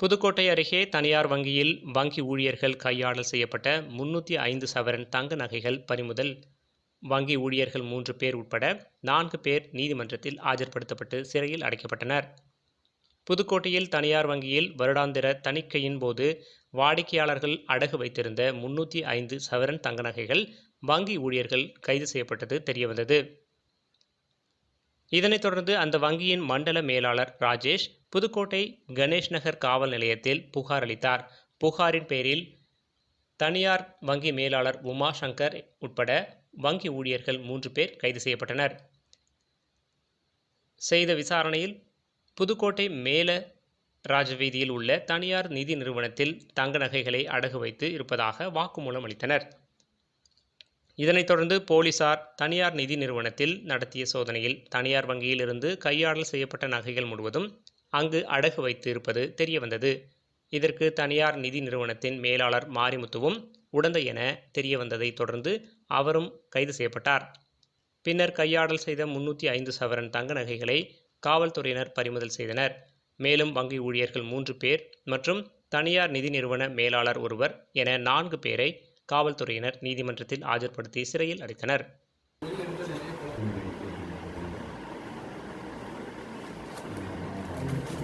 புதுக்கோட்டை அருகே தனியார் வங்கியில் வங்கி ஊழியர்கள் கையாடல் செய்யப்பட்ட முன்னூற்றி ஐந்து சவரன் தங்க நகைகள் பறிமுதல். வங்கி ஊழியர்கள் மூன்று பேர் உட்பட நான்கு பேர் நீதிமன்றத்தில் ஆஜர்படுத்தப்பட்டு சிறையில் அடைக்கப்பட்டனர். புதுக்கோட்டையில் தனியார் வங்கியில் வருடாந்திர தணிக்கையின் போது வாடிக்கையாளர்கள் அடகு வைத்திருந்த முன்னூற்றி ஐந்து சவரன் தங்க நகைகள் வங்கி ஊழியர்கள் கைது செய்யப்பட்டது தெரியவந்தது. இதனைத் தொடர்ந்து அந்த வங்கியின் மண்டல மேலாளர் ராஜேஷ் புதுக்கோட்டை கணேஷ் நகர் காவல் நிலையத்தில் புகார் அளித்தார். புகாரின் பேரில் தனியார் வங்கி மேலாளர் உமா சங்கர் உட்பட வங்கி ஊழியர்கள் மூன்று பேர் கைது செய்யப்பட்டனர். செய்த விசாரணையில் புதுக்கோட்டை மேல ராஜவீதியில் உள்ள தனியார் நிதி நிறுவனத்தில் தங்க நகைகளை அடகு வைத்து இருப்பதாக வாக்குமூலம் அளித்தனர். இதனைத் தொடர்ந்து போலீசார் தனியார் நிதி நிறுவனத்தில் நடத்திய சோதனையில் தனியார் வங்கியில் இருந்து கையாடல் செய்யப்பட்ட நகைகள் முழுவதும் அங்கு அடகு வைத்து இருப்பது தெரியவந்தது. இதற்கு தனியார் நிதி நிறுவனத்தின் மேலாளர் மாரிமுத்துவும் உடந்தை என தெரியவந்ததை தொடர்ந்து அவரும் கைது செய்யப்பட்டார். பின்னர் கையாடல் செய்த முன்னூற்றி ஐந்து சவரன் தங்க நகைகளை காவல்துறையினர் பறிமுதல் செய்தனர். மேலும் வங்கி ஊழியர்கள் மூன்று பேர் மற்றும் தனியார் நிதி நிறுவன மேலாளர் ஒருவர் என நான்கு பேரை காவல்துறையினர் நீதிமன்றத்தில் ஆஜர்படுத்தி சிறையில் அடைத்தனர்.